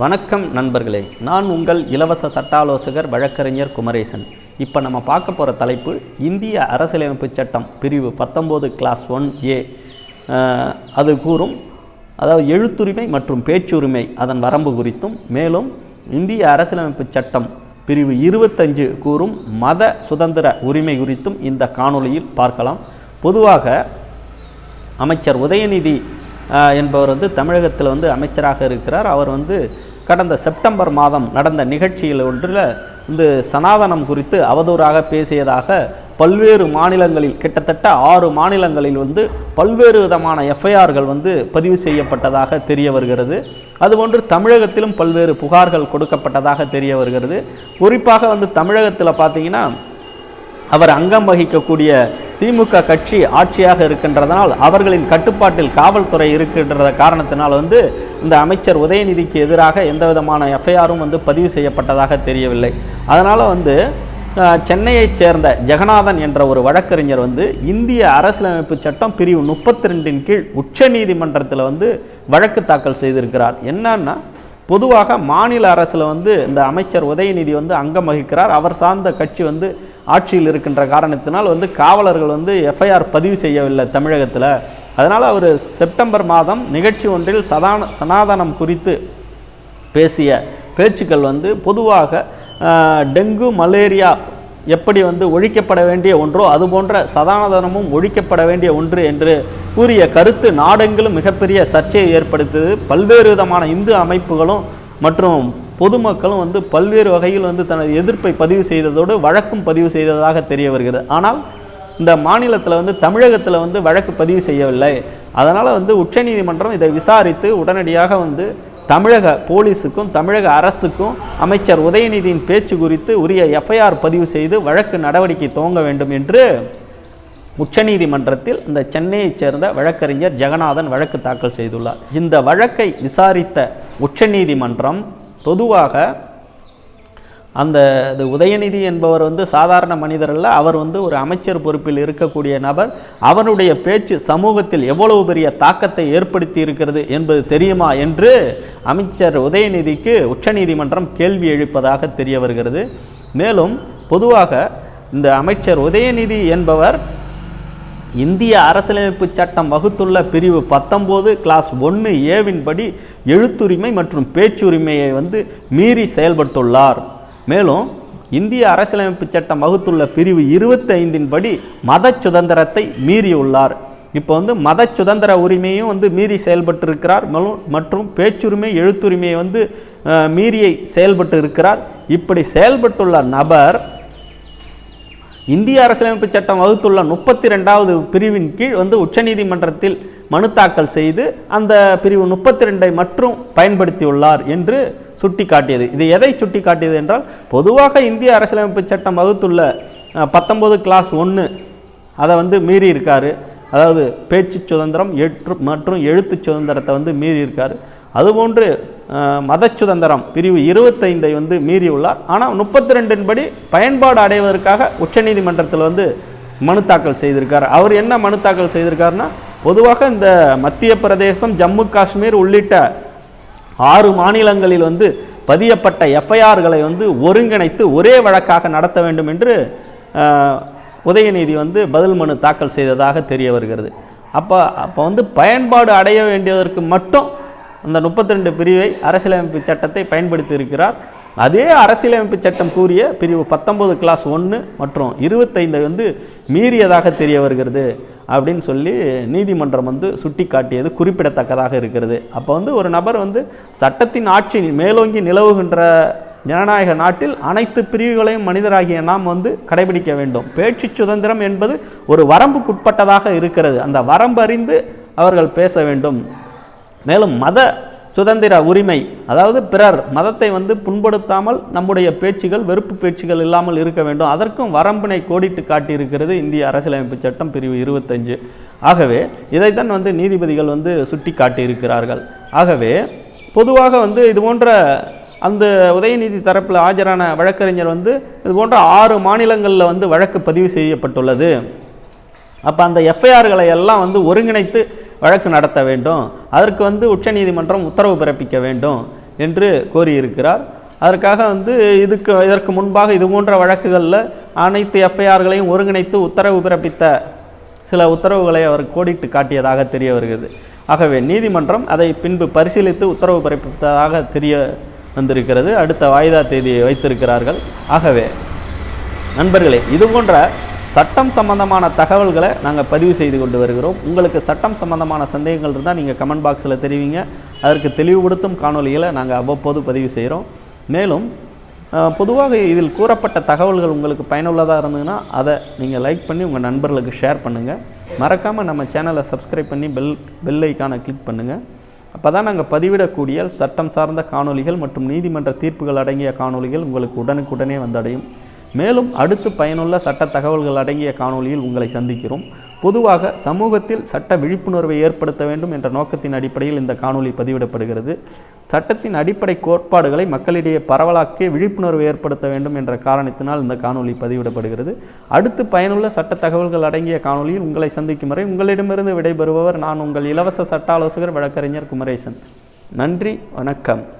வணக்கம் நண்பர்களே நான் உங்கள் இலவச சட்ட ஆலோசகர் வழக்கறிஞர் குமரேசன். இப்போ நம்ம பார்க்க போகிற தலைப்பு இந்திய அரசியலமைப்பு சட்டம் பிரிவு பத்தொம்போது கிளாஸ் ஒன் ஏ அது கூறும் அதாவது எழுத்துரிமை மற்றும் பேச்சுரிமை அதன் வரம்பு குறித்தும் மேலும் இந்திய அரசியலமைப்பு சட்டம் பிரிவு இருபத்தஞ்சு கூறும் மத சுதந்திர உரிமை குறித்தும் இந்த காணொளியில் பார்க்கலாம். பொதுவாக அமைச்சர் உதயநிதி என்பவர் வந்து தமிழகத்தில் வந்து அமைச்சராக இருக்கிறார். அவர் வந்து கடந்த செப்டம்பர் மாதம் நடந்த நிகழ்ச்சியில் ஒன்றில் வந்து சனாதனம் குறித்து அவதூறாக பேசியதாக பல்வேறு மாநிலங்களில் கிட்டத்தட்ட ஆறு மாநிலங்களில் வந்து பல்வேறு விதமான எஃப்ஐஆர்கள் வந்து பதிவு செய்யப்பட்டதாக தெரிய வருகிறது. அதுபோன்று தமிழகத்திலும் பல்வேறு புகார்கள் கொடுக்கப்பட்டதாக தெரிய வருகிறது. குறிப்பாக வந்து தமிழகத்தில் பார்த்தீங்கன்னா அவர் அங்கம் வகிக்கக்கூடிய திமுக கட்சி ஆட்சியாக இருக்கின்றதனால் அவர்களின் கட்டுப்பாட்டில் காவல்துறை இருக்கின்ற காரணத்தினால் வந்து இந்த அமைச்சர் உதயநிதிக்கு எதிராக எந்த விதமான எஃப்ஐஆரும் வந்து பதிவு செய்யப்பட்டதாக தெரியவில்லை. அதனால் வந்து சென்னையைச் சேர்ந்த ஜெகநாதன் என்ற ஒரு வழக்கறிஞர் வந்து இந்திய அரசியலமைப்பு சட்டம் பிரிவு முப்பத்தி ரெண்டின் கீழ் உச்சநீதிமன்றத்தில் வந்து வழக்கு தாக்கல் செய்திருக்கிறார். என்னன்னா பொதுவாக மாநில அரசில் வந்து இந்த அமைச்சர் உதயநிதி வந்து அங்கம் வகிக்கிறார். அவர் சார்ந்த கட்சி வந்து ஆட்சியில் இருக்கின்ற காரணத்தினால் வந்து காவலர்கள் வந்து எஃப்ஐஆர் பதிவு செய்யவில்லை தமிழகத்தில். அதனால் அவர் செப்டம்பர் மாதம் நிகழ்ச்சி ஒன்றில் சதான சனாதனம் குறித்து பேசிய பேச்சுக்கள் வந்து பொதுவாக டெங்கு மலேரியா எப்படி வந்து ஒழிக்கப்பட வேண்டிய ஒன்றோ அதுபோன்ற சதானதனமும் ஒழிக்கப்பட வேண்டிய ஒன்று என்று கூறிய கருத்து நாடெங்கிலும் மிகப்பெரிய சர்ச்சையை ஏற்படுத்தியது. பல்வேறு விதமான இந்து அமைப்புகளும் மற்றும் பொதுமக்களும் வந்து பல்வேறு வகையில் வந்து தனது எதிர்ப்பை பதிவு செய்ததோடு வழக்கும் பதிவு செய்ததாக தெரிய வருகிறது. ஆனால் இந்த மாநிலத்தில் வந்து தமிழகத்தில் வந்து வழக்கு பதிவு செய்யவில்லை. அதனால் வந்து உச்சநீதிமன்றம் இதை விசாரித்து உடனடியாக வந்து தமிழக போலீஸுக்கும் தமிழக அரசுக்கும் அமைச்சர் உதயநிதியின் பேச்சு குறித்து உரிய எஃப்ஐஆர் பதிவு செய்து வழக்கு நடவடிக்கை துவங்க வேண்டும் என்று உச்சநீதிமன்றத்தில் இந்த சென்னையைச் சேர்ந்த வழக்கறிஞர் ஜெகநாதன் வழக்கு தாக்கல் செய்துள்ளார். இந்த வழக்கை விசாரித்த உச்சநீதிமன்றம் பொதுவாக அந்த இது உதயநிதி என்பவர் வந்து சாதாரண மனிதர் அல்ல. அவர் வந்து ஒரு அமைச்சர் பொறுப்பில் இருக்கக்கூடிய நபர். அவருடைய பேச்சு சமூகத்தில் எவ்வளவு பெரிய தாக்கத்தை ஏற்படுத்தி இருக்கிறது என்பது தெரியுமா என்று அமைச்சர் உதயநிதிக்கு உச்சநீதிமன்றம் கேள்வி எழுப்பதாக தெரிய வருகிறது. மேலும் பொதுவாக இந்த அமைச்சர் உதயநிதி என்பவர் இந்திய அரசியலமைப்பு சட்டம் வகுத்துள்ள பிரிவு பத்தொம்போது கிளாஸ் ஒன்று ஏவின் படி எழுத்துரிமை மற்றும் பேச்சுரிமையை வந்து மீறி செயல்பட்டுள்ளார். மேலும் இந்திய அரசியலமைப்பு சட்டம் வகுத்துள்ள பிரிவு இருபத்தைந்தின் படி மத சுதந்திரத்தை மீறியுள்ளார். இப்போ வந்து மத சுதந்திர உரிமையும் வந்து மீறி செயல்பட்டு இருக்கிறார் மேலும் மற்றும் பேச்சுரிமை எழுத்துரிமையை வந்து மீறியை செயல்பட்டு இருக்கிறார் இப்படி செயல்பட்டுள்ள நபர் இந்திய அரசியலமைப்பு சட்டம் வகுத்துள்ள முப்பத்தி ரெண்டாவது பிரிவின் கீழ் வந்து உச்சநீதிமன்றத்தில் மனு தாக்கல் செய்து அந்த பிரிவு முப்பத்தி ரெண்டை மட்டும் பயன்படுத்தியுள்ளார் என்று சுட்டிக்காட்டியது. இது எதை சுட்டிக்காட்டியது என்றால் பொதுவாக இந்திய அரசியலமைப்பு சட்டம் வகுத்துள்ள பத்தொன்பது கிளாஸ் ஒன்று அதை வந்து மீறி அதாவது பேச்சு சுதந்திரம் எற்று மற்றும் எழுத்து சுதந்திரத்தை வந்து மீறி அதுபோன்று மத சுதந்திரம் பிரிவு இருபத்தைந்தை வந்து மீறியுள்ளார். ஆனால் முப்பத்தி ரெண்டின் படி பயன்பாடு அடைவதற்காக உச்சநீதிமன்றத்தில் வந்து மனு தாக்கல் செய்திருக்கார். அவர் என்ன மனு தாக்கல் செய்திருக்காருன்னா பொதுவாக இந்த மத்திய பிரதேசம் ஜம்மு காஷ்மீர் உள்ளிட்ட ஆறு மாநிலங்களில் வந்து பதியப்பட்ட எஃப்ஐஆர்களை வந்து ஒருங்கிணைத்து ஒரே வழக்காக நடத்த வேண்டும் என்று உதயநிதி வந்து பதில் மனு தாக்கல் செய்ததாக தெரிய வருகிறது. அப்போ அப்போ வந்து பயன்பாடு அடைய வேண்டியதற்கு மட்டும் அந்த முப்பத்தி ரெண்டு பிரிவை அரசியலமைப்பு சட்டத்தை பயன்படுத்தி இருக்கிறார் அதே அரசியலமைப்பு சட்டம் கூறிய பிரிவு பத்தொன்பது கிளாஸ் ஒன்று மற்றும் இருபத்தைந்தை வந்து மீறியதாக தெரிய வருகிறது அப்படின்னு சொல்லி நீதிமன்றம் வந்து சுட்டி காட்டியது குறிப்பிடத்தக்கதாக இருக்கிறது. அப்போ வந்து ஒரு நபர் வந்து சட்டத்தின் ஆட்சி மேலோங்கி நிலவுகின்ற ஜனநாயக நாட்டில் அனைத்து பிரிவுகளையும் மனிதராகிய நாம் வந்து கடைபிடிக்க வேண்டும். பேச்சு சுதந்திரம் என்பது ஒரு வரம்புக்குட்பட்டதாக இருக்கிறது. அந்த வரம்பு அறிந்து அவர்கள் பேச வேண்டும். மேலும் மத சுதந்திர உரிமை அதாவது பிறர் மதத்தை வந்து புண்படுத்தாமல் நம்முடைய பேச்சுகள் வெறுப்பு பேச்சுகள் இல்லாமல் இருக்க வேண்டும். அதற்கும் வரம்பினை கோடிட்டு காட்டியிருக்கிறது இந்திய அரசியலமைப்பு சட்டம் பிரிவு இருபத்தஞ்சு. ஆகவே இதைத்தான் வந்து நீதிபதிகள் வந்து சுட்டி காட்டியிருக்கிறார்கள். ஆகவே பொதுவாக வந்து இது போன்ற அந்த உதயநிதி தரப்பில் ஆஜரான வழக்கறிஞர் வந்து இது போன்ற ஆறு மாநிலங்களில் வந்து வழக்கு பதிவு செய்யப்பட்டுள்ளது. அப்போ அந்த எஃப்ஐஆர்களை எல்லாம் வந்து ஒருங்கிணைத்து வழக்கு நடத்த வேண்டும். அதற்கு வந்து உச்சநீதிமன்றம் உத்தரவு பிறப்பிக்க வேண்டும் என்று கோரியிருக்கிறார். அதற்காக வந்து இதுக்கு இதற்கு முன்பாக இது போன்ற வழக்குகளில் அனைத்து எஃப்ஐஆர்களையும் ஒருங்கிணைத்து உத்தரவு பிறப்பித்த சில உத்தரவுகளை அவர் கோடிட்டு காட்டியதாக தெரிய வருகிறது. ஆகவே நீதிமன்றம் அதை பின்பு பரிசீலித்து உத்தரவு பிறப்பித்ததாக தெரிய வந்திருக்கிறது. அடுத்த வாய்தா தேதியை வைத்திருக்கிறார்கள். ஆகவே நண்பர்களே இது போன்ற சட்டம் சம்பந்தமான தகவல்களை நாங்கள் பதிவு செய்து கொண்டு வருகிறோம். உங்களுக்கு சட்டம் சம்பந்தமான சந்தேகங்கள் இருந்தால் நீங்கள் கமெண்ட் பாக்ஸில் தெரிவிங்க. அதற்கு தெளிவுபடுத்தும் காணொளிகளை நாங்கள் அவ்வப்போது பதிவு செய்கிறோம் மேலும் பொதுவாக இதில் கூறப்பட்ட தகவல்கள் உங்களுக்கு பயனுள்ளதாக இருந்ததுன்னா அதை நீங்கள் லைக் பண்ணி உங்கள் நண்பர்களுக்கு ஷேர் பண்ணுங்கள் மறக்காமல் நம்ம சேனலை சப்ஸ்கிரைப் பண்ணி பெல் பெல் ஐக்கானை கிளிக் பண்ணுங்கள் அப்போ தான் நாங்கள் பதிவிடக்கூடிய சட்டம் சார்ந்த காணொலிகள் மற்றும் நீதிமன்ற தீர்ப்புகள் அடங்கிய காணொளிகள் உங்களுக்கு உடனுக்குடனே வந்தடையும். மேலும் அடுத்து பயனுள்ள சட்ட தகவல்கள் அடங்கிய காணொலியில் உங்களை சந்திக்கிறோம். பொதுவாக சமூகத்தில் சட்ட விழிப்புணர்வை ஏற்படுத்த வேண்டும் என்ற நோக்கத்தின் அடிப்படையில் இந்த காணொலி பதிவிடப்படுகிறது. சட்டத்தின் அடிப்படை கோட்பாடுகளை மக்களிடையே பரவலாக்கி விழிப்புணர்வு ஏற்படுத்த வேண்டும் என்ற காரணத்தினால் இந்த காணொலி பதிவிடப்படுகிறது. அடுத்து பயனுள்ள சட்ட தகவல்கள் அடங்கிய காணொலியில் உங்களை சந்திக்கும் வரை உங்களிடமிருந்து விடைபெறுபவர் நான் உங்கள் இலவச சட்ட ஆலோசகர் வழக்கறிஞர் குமரேசன். நன்றி வணக்கம்.